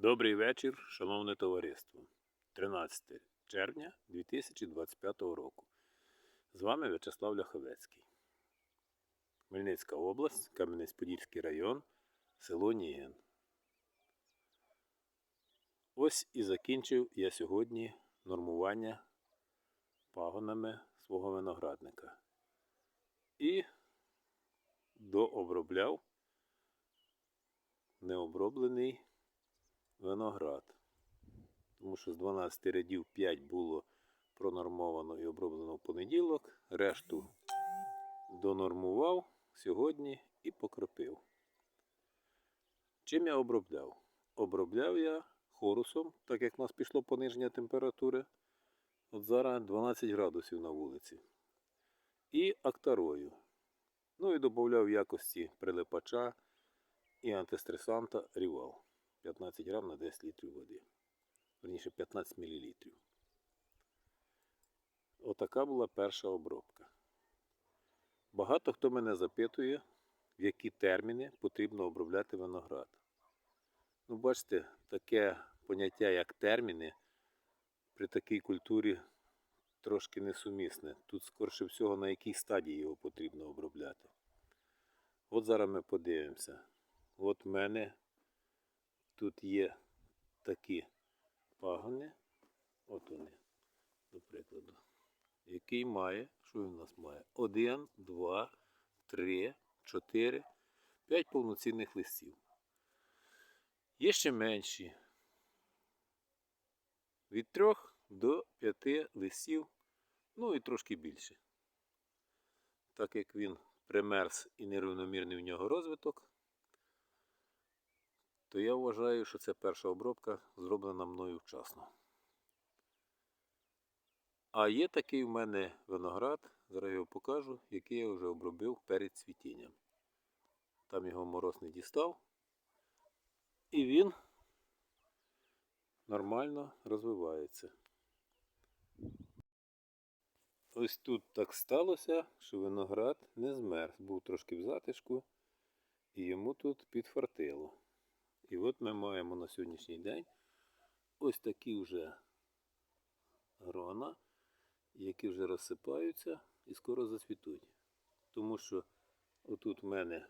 Добрий вечір, шановне товариство. 13 червня 2025 року. З вами В'ячеслав Ляховецький. Хмельницька область, Кам'янець-Подільський район, село Ніген. Ось і закінчив я сьогодні нормування пагонами свого виноградника. І дообробляв необроблений виноград. Тому що з 12 рядів 5 було пронормовано і оброблено в понеділок, решту донормував сьогодні і покропив. Чим я обробляв? Обробляв я хорусом, так як в нас пішло пониження температури. От зараз 12 градусів на вулиці. І актарою. Ну і додавав якості прилипача і антистресанта Рівал. 15 грам на 10 літрів води. Верніше 15 мл. Отака була перша обробка. Багато хто мене запитує, в які терміни потрібно обробляти виноград. Ну, бачите, таке поняття, як терміни, при такій культурі трошки несумісне. Тут, скорше всього, на якій стадії його потрібно обробляти. От зараз ми подивимося. От в мене тут є такі пагони, от вони, до прикладу, який має, що він у нас має? Один, два, три, чотири, п'ять повноцінних листів. Є ще менші. Від трьох до п'яти листів, ну і трошки більше. Так як він примерз і нерівномірний в нього розвиток, то я вважаю, що це перша обробка зроблена мною вчасно. А є такий в мене виноград, зараз його покажу, який я вже обробив перед цвітінням. Там його мороз не дістав. І він нормально розвивається. Ось тут так сталося, що виноград не змерз, був трошки в затишку, і йому тут підфартило. І от ми маємо на сьогоднішній день ось такі вже грона, які вже розсипаються і скоро зацвітуть. Тому що отут в мене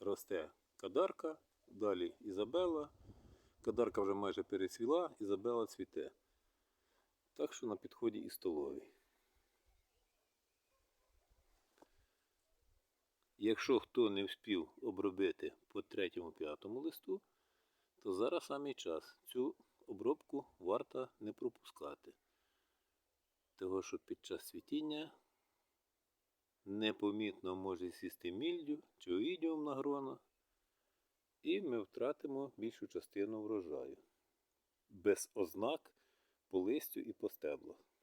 росте кадарка, далі Ізабела. Кадарка вже майже перецвіла, Ізабела цвіте. Так що на підході і столовий. Якщо хто не встиг обробити по третьому-п'ятому листу, то зараз самий час. Цю обробку варто не пропускати. Того, що під час цвітіння непомітно може сісти мільдю чи оїдіум на грона, і ми втратимо більшу частину врожаю. Без ознак по листю і по стеблах.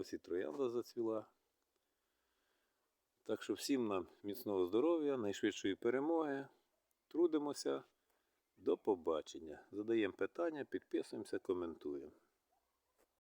Ось і троянда зацвіла. Так що всім нам міцного здоров'я, найшвидшої перемоги. Трудимося. До побачення. Задаємо питання, підписуємося, коментуємо.